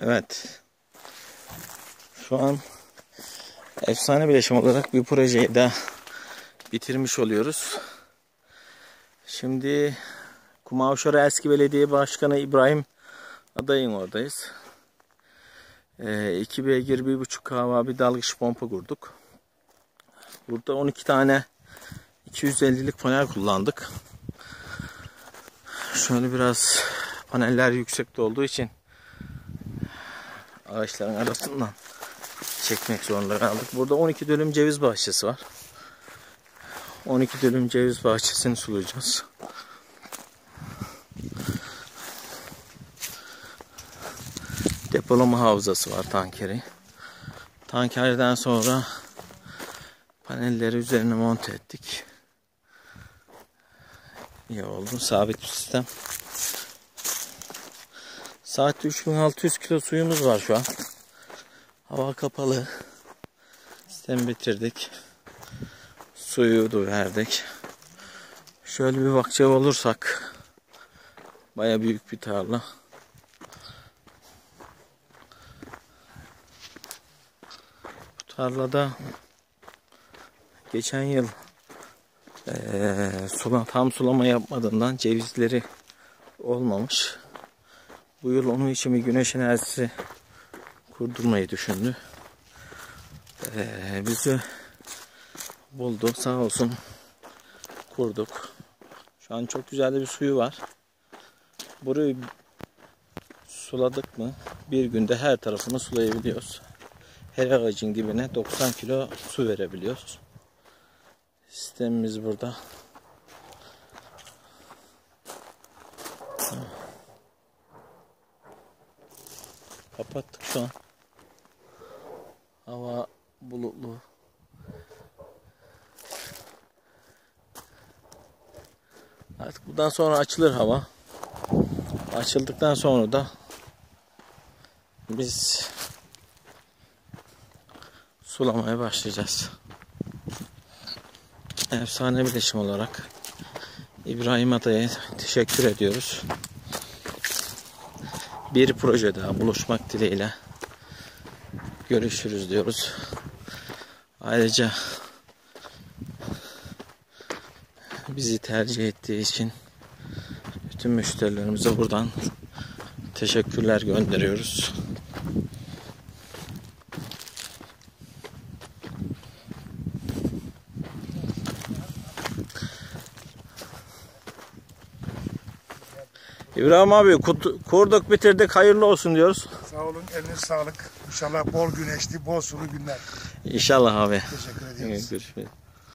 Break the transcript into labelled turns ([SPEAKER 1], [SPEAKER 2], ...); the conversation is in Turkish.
[SPEAKER 1] Evet. Şu an efsane bileşim olarak bir projeyi de bitirmiş oluyoruz. Şimdi Kumavşora Eski Belediye Başkanı İbrahim Aday'ın oradayız. Ee, 2 beygir, 1.5 kava bir dalgıç pompa kurduk. Burada 12 tane 250'lik panel kullandık. Şöyle biraz paneller yüksekte olduğu için ağaçların arasından çekmek zorunda kaldık. Burada 12 dönüm ceviz bahçesi var. 12 dönüm ceviz bahçesini sulayacağız. Depolama havzası var tankeri. Tankerden sonra panelleri üzerine monte ettik. İyi oldu. Sabit bir sistem. Saatte 3600 kilo suyumuz var şu an. Hava kapalı. Sistemi bitirdik. Suyu da verdik. Şöyle bir bakacak olursak baya büyük bir tarla. Bu tarlada geçen yıl ee, sula, tam sulama yapmadığından cevizleri olmamış. Bu yıl onun için bir güneş enerjisi kurdurmayı düşündü. Ee, bizi buldu sağ olsun kurduk. Şu an çok güzel bir suyu var. Burayı suladık mı bir günde her tarafını sulayabiliyoruz. Her ağacın dibine 90 kilo su verebiliyoruz. Sistemimiz burada. Kapattık şu an. Hava bulutlu. Artık bundan sonra açılır hava. Açıldıktan sonra da biz sulamaya başlayacağız. Efsane bileşim olarak İbrahim Atay'a teşekkür ediyoruz. Bir proje daha buluşmak dileğiyle görüşürüz diyoruz. Ayrıca bizi tercih ettiği için bütün müşterilerimize buradan teşekkürler gönderiyoruz. İbrahim abi kut- kurduk bitirdik hayırlı olsun diyoruz.
[SPEAKER 2] Sağ olun, elinize sağlık. İnşallah bol güneşli, bol sulu günler.
[SPEAKER 1] İnşallah abi.
[SPEAKER 2] Teşekkür ediyoruz.
[SPEAKER 1] Görüşmek